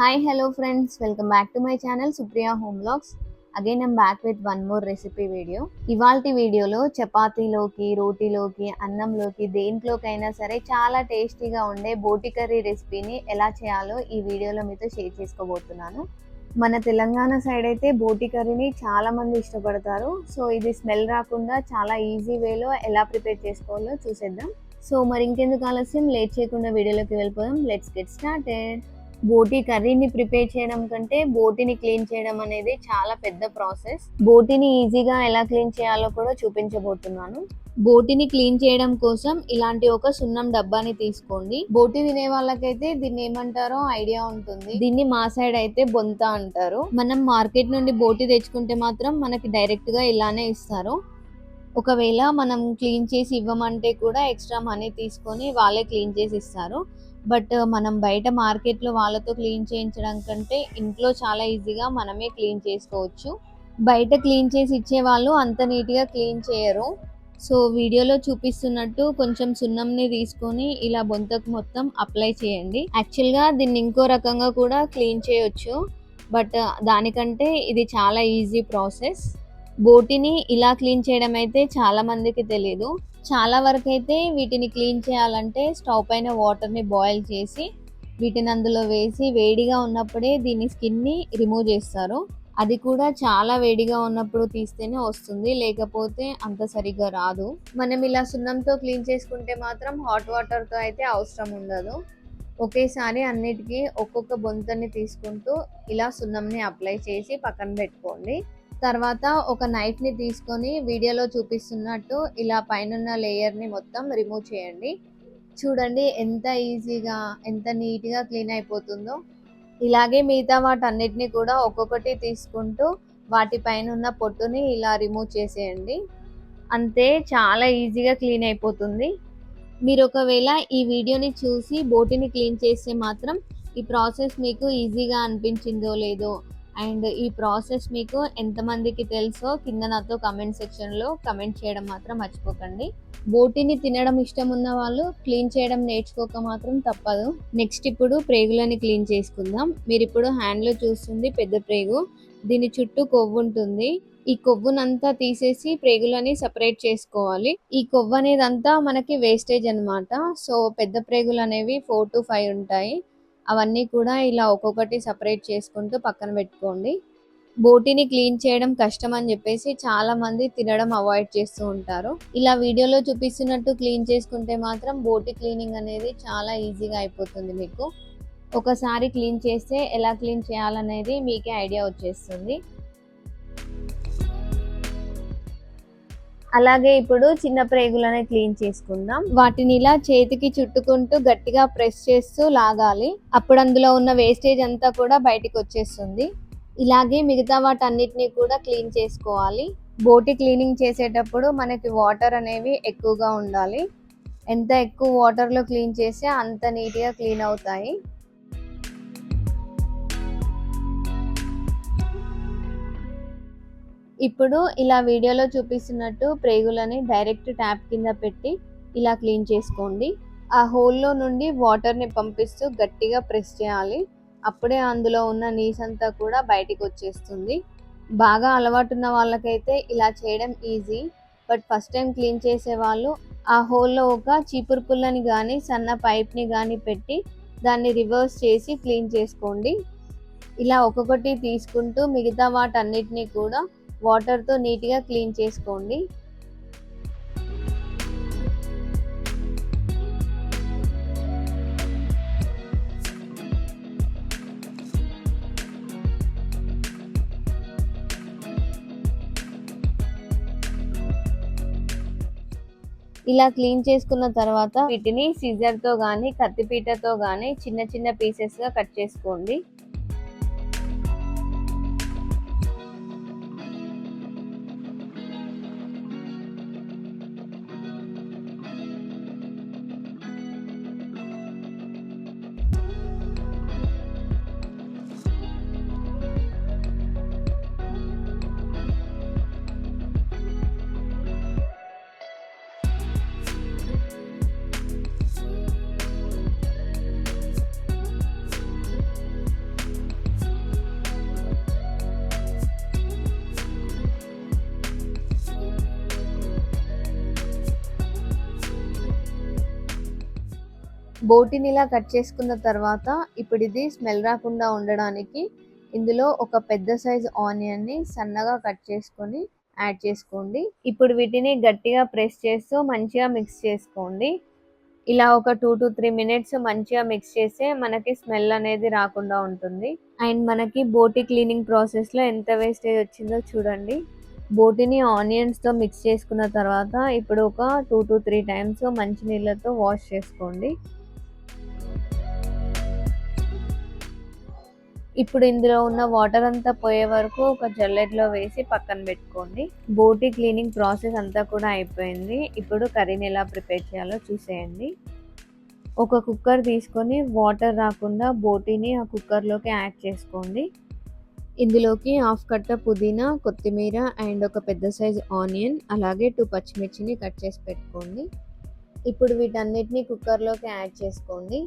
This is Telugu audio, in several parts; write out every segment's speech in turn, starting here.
Hi hello friends welcome back to my channel Supriya home blogs again I'm back with one more recipe video ఇవాళ వీడియోలో చపాతీలోకి రోటీలోకి అన్నంలోకి దేంట్లోకైనా సరే చాలా టేస్టీగా ఉండే బోటి కర్రీ రెసిపీని ఎలా చేయాలో ఈ వీడియోలో మీతో షేర్ చేసుకోబోతున్నాను. మన తెలంగాణ సైడ్ అయితే బోటి కర్రీని చాలా మంది ఇష్టపడతారు. సో ఇది స్మెల్ రాకుండా చాలా ఈజీ వేలో ఎలా ప్రిపేర్ చేసుకోవాలో చూసేద్దాం. సో మరి ఇంకెందుకు ఆలస్యం? లేట్ చేయకుండా వీడియోలోకి వెళ్ళిపోదాం. లెట్స్ గెట్ స్టార్టెడ్ బోటి కర్రీని ప్రిపేర్ చేయడం కంటే బోటిని క్లీన్ చేయడం అనేది చాలా పెద్ద ప్రాసెస్. బోటిని ఈజీగా ఎలా క్లీన్ చేయాలో కూడా చూపించబోతున్నాను. బోటిని క్లీన్ చేయడం కోసం ఇలాంటి ఒక సున్నం డబ్బాని తీసుకోండి. బోటి తినే వాళ్ళకైతే దీన్ని ఏమంటారో ఐడియా ఉంటుంది. దీన్ని మా సైడ్ అయితే బొంత అంటారు. మనం మార్కెట్ నుండి బోటి తెచ్చుకుంటే మాత్రం మనకి డైరెక్ట్గా ఇలానే ఇస్తారు. ఒకవేళ మనం క్లీన్ చేసి ఇవ్వమంటే కూడా ఎక్స్ట్రా మనీ తీసుకొని వాళ్ళే క్లీన్ చేసి ఇస్తారు. బట్ మనం బయట మార్కెట్లో వాళ్ళతో క్లీన్ చేయించడం కంటే ఇంట్లో చాలా ఈజీగా మనమే క్లీన్ చేసుకోవచ్చు. బయట క్లీన్ చేసి ఇచ్చే వాళ్ళు అంత నీట్గా క్లీన్ చేయరు. సో వీడియోలో చూపిస్తున్నట్టు కొంచెం సున్నంని తీసుకొని ఇలా బొంతకు మొత్తం అప్లై చేయండి. యాక్చువల్గా దీన్ని ఇంకో రకంగా కూడా క్లీన్ చేయొచ్చు. బట్ దానికంటే ఇది చాలా ఈజీ ప్రాసెస్. బోటిని ఇలా క్లీన్ చేయడం అయితే చాలా మందికి తెలియదు చాలా వరకు అయితే వీటిని క్లీన్ చేయాలంటే స్టవ్ పైన వాటర్ని బాయిల్ చేసి వీటిని అందులో వేసి వేడిగా ఉన్నప్పుడే దీని స్కిన్ని రిమూవ్ చేస్తారు. అది కూడా చాలా వేడిగా ఉన్నప్పుడు తీస్తేనే వస్తుంది లేకపోతే అంత సరిగ్గా రాదు. మనం ఇలా సున్నంతో క్లీన్ చేసుకుంటే మాత్రం హాట్ వాటర్తో అయితే అవసరం ఉండదు. ఒకేసారి అన్నిటికీ ఒక్కొక్క బొంతని తీసుకుంటూ ఇలా సున్నంని అప్లై చేసి పక్కన పెట్టుకోండి. తర్వాత ఒక నైఫ్ని తీసుకొని వీడియోలో చూపిస్తున్నట్టు ఇలా పైన లేయర్ని మొత్తం రిమూవ్ చేయండి. చూడండి ఎంత ఈజీగా ఎంత నీట్గా క్లీన్ అయిపోతుందో. ఇలాగే మిగతా వాటన్నిటిని కూడా ఒక్కొక్కటి తీసుకుంటూ వాటిపైన ఉన్న పొట్టుని ఇలా రిమూవ్ చేసేయండి. అంతే చాలా ఈజీగా క్లీన్ అయిపోతుంది. మీరు ఒకవేళ ఈ వీడియోని చూసి బోటిని క్లీన్ చేస్తే మాత్రం ఈ ప్రాసెస్ మీకు ఈజీగా అనిపించిందో లేదో అండ్ ఈ ప్రాసెస్ మీకు ఎంతమందికి తెలుసో కింద నాతో కమెంట్ సెక్షన్లో కమెంట్ చేయడం మాత్రం మర్చిపోకండి. బోటిని తినడం ఇష్టం ఉన్న వాళ్ళు క్లీన్ చేయడం నేర్చుకోక మాత్రం తప్పదు. నెక్స్ట్ ఇప్పుడు ప్రేగులని క్లీన్ చేసుకుందాం. మీరు ఇప్పుడు హ్యాండ్లో చూస్తుంది పెద్ద ప్రేగు. దీని చుట్టూ కొవ్వు ఉంటుంది. ఈ కొవ్వునంతా తీసేసి ప్రేగులని సపరేట్ చేసుకోవాలి. ఈ కొవ్వు అనేది అంతా మనకి వేస్టేజ్ అనమాట సో పెద్ద ప్రేగులు అనేవి ఫోర్ టు ఫైవ్ ఉంటాయి. అవన్నీ కూడా ఇలా ఒక్కొక్కటి సపరేట్ చేసుకుంటూ పక్కన పెట్టుకోండి. బోటిని క్లీన్ చేయడం కష్టం అని చెప్పేసి చాలా మంది తినడం అవాయిడ్ చేస్తూ ఉంటారు. ఇలా వీడియోలో చూపిస్తున్నట్టు క్లీన్ చేసుకుంటే మాత్రం బోటి క్లీనింగ్ అనేది చాలా ఈజీగా అయిపోతుంది మీకు. ఒకసారి క్లీన్ చేస్తే ఎలా క్లీన్ చేయాలనేది మీకే ఐడియా వచ్చేస్తుంది. అలాగే ఇప్పుడు చిన్న ప్రేగులనే క్లీన్ చేసుకుందాం. వాటిని ఇలా చేతికి చుట్టుకుంటూ గట్టిగా ప్రెస్ చేస్తూ లాగాలి. అప్పుడు అందులో ఉన్న వేస్టేజ్ అంతా కూడా బయటికి వచ్చేస్తుంది. ఇలాగే మిగతా వాటన్నిటిని కూడా క్లీన్ చేసుకోవాలి. బోటి క్లీనింగ్ చేసేటప్పుడు మనకి వాటర్ అనేవి ఎక్కువగా ఉండాలి. ఎంత ఎక్కువ వాటర్లో క్లీన్ చేస్తే అంత నీట్గా క్లీన్ అవుతాయి. ఇప్పుడు ఇలా వీడియోలో చూపిస్తున్నట్టు ప్రేగులని డైరెక్ట్ ట్యాప్ కింద పెట్టి ఇలా క్లీన్ చేసుకోండి. ఆ హోల్లో నుండి వాటర్ని పంపిస్తూ గట్టిగా ప్రెస్ చేయాలి. అప్పుడే అందులో ఉన్న నీస్ అంతా కూడా బయటికి వచ్చేస్తుంది. బాగా అలవాటున్న వాళ్ళకైతే ఇలా చేయడం easy. But first time clean చేసే వాళ్ళు ఆ హోల్లో ఒక చీపురు పుల్లని కానీ సన్న పైప్ని కానీ పెట్టి దాన్ని రివర్స్ చేసి క్లీన్ చేసుకోండి. ఇలా ఒక్కొక్కటి తీసుకుంటూ మిగతా వాటన్నిటిని కూడా వాటర్తో నీట్గా క్లీన్ చేసుకోండి. ఇలా క్లీన్ చేసుకున్న తర్వాత వీటిని సిజర్తో కానీ కత్తిపీటతో కానీ చిన్న చిన్న పీసెస్గా కట్ చేసుకోండి. బోటిని ఇలా కట్ చేసుకున్న తర్వాత ఇప్పుడు ఇది స్మెల్ రాకుండా ఉండడానికి ఇందులో ఒక పెద్ద సైజ్ ఆనియన్ని సన్నగా కట్ చేసుకొని యాడ్ చేసుకోండి. ఇప్పుడు వీటిని గట్టిగా ప్రెస్ చేస్తూ మంచిగా మిక్స్ చేసుకోండి. ఇలా ఒక టూ టు త్రీ మినిట్స్ మంచిగా మిక్స్ చేస్తే మనకి స్మెల్ అనేది రాకుండా ఉంటుంది. అండ్ మనకి బోటి క్లీనింగ్ ప్రాసెస్లో ఎంత వేస్టేజ్ వచ్చిందో చూడండి. బోటిని ఆనియన్స్తో మిక్స్ చేసుకున్న తర్వాత ఇప్పుడు ఒక టూ టు త్రీ టైమ్స్ మంచి నీళ్ళతో వాష్ చేసుకోండి. ఇప్పుడు ఇందులో ఉన్న వాటర్ అంతా పోయే వరకు ఒక జల్లెడ్లో వేసి పక్కన పెట్టుకోండి. బోటి క్లీనింగ్ ప్రాసెస్ అంతా కూడా అయిపోయింది. ఇప్పుడు కర్రీని ఎలా ప్రిపేర్ చేయాలో చూసేయండి. ఒక కుక్కర్ తీసుకొని వాటర్ రాకుండా బోటీని ఆ కుక్కర్లోకి యాడ్ చేసుకోండి. ఇందులోకి హాఫ్ కట్ట పుదీనా కొత్తిమీర అండ్ ఒక పెద్ద సైజ్ ఆనియన్ అలాగే టూ పచ్చిమిర్చిని కట్ చేసి పెట్టుకోండి. ఇప్పుడు వీటన్నిటిని కుక్కర్లోకి యాడ్ చేసుకోండి.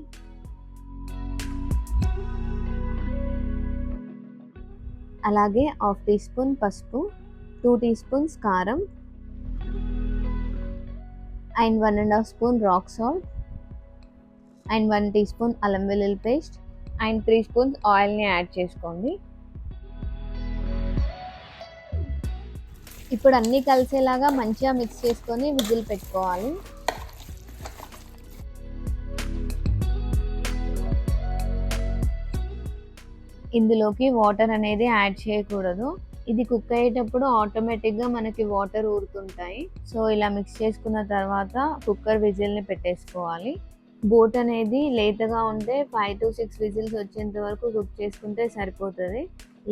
అలాగే హాఫ్ టీ స్పూన్ పసుపు టూ టీ స్పూన్స్ కారం and one and half spoon rock salt and one teaspoon అల్లం వెల్లుల్లి పేస్ట్ అండ్ త్రీ స్పూన్స్ ఆయిల్ని యాడ్ చేసుకోండి. ఇప్పుడు అన్నీ కలిసేలాగా మంచిగా మిక్స్ చేసుకొని విజిల్ పెట్టుకోవాలి. ఇందులోకి వాటర్ అనేది యాడ్ చేయకూడదు. ఇది కుక్ అయ్యేటప్పుడు ఆటోమేటిక్గా మనకి వాటర్ ఊరుతుంటాయి. సో ఇలా మిక్స్ చేసుకున్న తర్వాత కుక్కర్ విజిల్ని పెట్టేసుకోవాలి. బోట్ అనేది లేతగా ఉంటే ఫైవ్ టు సిక్స్ విజిల్స్ వచ్చేంత వరకు కుక్ చేసుకుంటే సరిపోతుంది.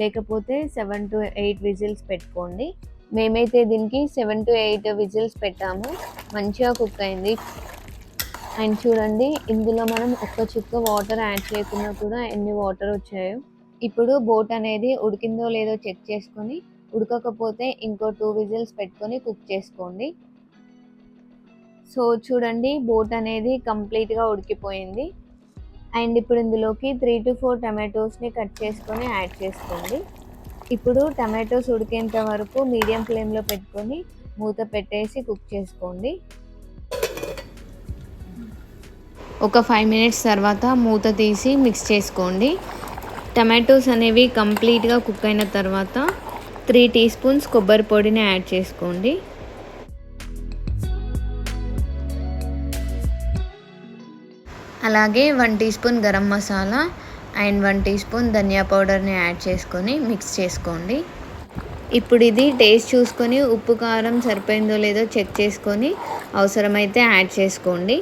లేకపోతే సెవెన్ టు ఎయిట్ విజిల్స్ పెట్టుకోండి. మేమైతే దీనికి సెవెన్ టు ఎయిట్ విజిల్స్ పెట్టాము. మంచిగా కుక్ అయింది. అండ్ చూడండి ఇందులో మనం ఒక్క చుక్క వాటర్ యాడ్ చేయకుండా కూడా ఎన్ని వాటర్ వచ్చాయో. ఇప్పుడు బోట్ అనేది ఉడికిందో లేదో చెక్ చేసుకొని ఉడకకపోతే ఇంకో టూ విజిల్స్ పెట్టుకొని కుక్ చేసుకోండి. సో చూడండి బోట్ అనేది కంప్లీట్గా ఉడికిపోయింది. అండ్ ఇప్పుడు ఇందులోకి త్రీ టు ఫోర్ టమాటోస్ని కట్ చేసుకొని యాడ్ చేసుకోండి. ఇప్పుడు టమాటోస్ ఉడికేంత వరకు మీడియం ఫ్లేమ్లో పెట్టుకొని మూత పెట్టేసి కుక్ చేసుకోండి. ఒక ఫైవ్ మినిట్స్ తర్వాత మూత తీసి మిక్స్ చేసుకోండి. టమాటోస్ అనేవి కంప్లీట్గా కుక్ అయిన తర్వాత త్రీ టీ స్పూన్స్ కొబ్బరి పొడిని యాడ్ చేసుకోండి. అలాగే one teaspoon garam masala and one teaspoon ధనియా పౌడర్ని యాడ్ చేసుకొని మిక్స్ చేసుకోండి. ఇప్పుడు ఇది టేస్ట్ చూసుకొని ఉప్పు కారం సరిపోయిందో లేదో చెక్ చేసుకొని అవసరమైతే యాడ్ చేసుకోండి.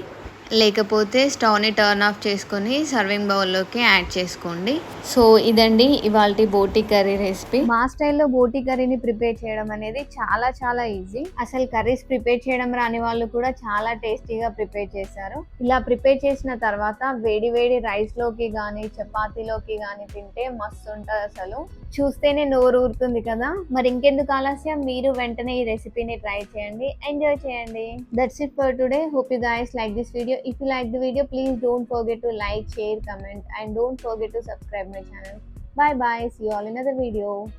లేకపోతే స్టవ్ని టర్న్ ఆఫ్ చేసుకొని సర్వింగ్ బౌల్లోకి యాడ్ చేసుకోండి. సో ఇదండి ఇవాళ బోటీ కర్రీ రెసిపీ. మా స్టైల్లో బోటీ కర్రీని ప్రిపేర్ చేయడం అనేది చాలా చాలా ఈజీ. అసలు కర్రీస్ ప్రిపేర్ చేయడం రాని వాళ్ళు కూడా చాలా టేస్టీగా ప్రిపేర్ చేశారు. ఇలా ప్రిపేర్ చేసిన తర్వాత వేడి వేడి రైస్లోకి కానీ చపాతీలోకి కానీ తింటే మస్తు ఉంటుంది అసలు. చూస్తేనే నోరు ఊరుతుంది కదా. మరి ఇంకెందుకు ఆలస్యం? మీరు వెంటనే ఈ రెసిపీని ట్రై చేయండి. ఎంజాయ్ చేయండి. That's it for today. Hope you guys like this video. If you like the video please don't forget to like share comment and don't forget to subscribe my channel. Bye bye see you all in another video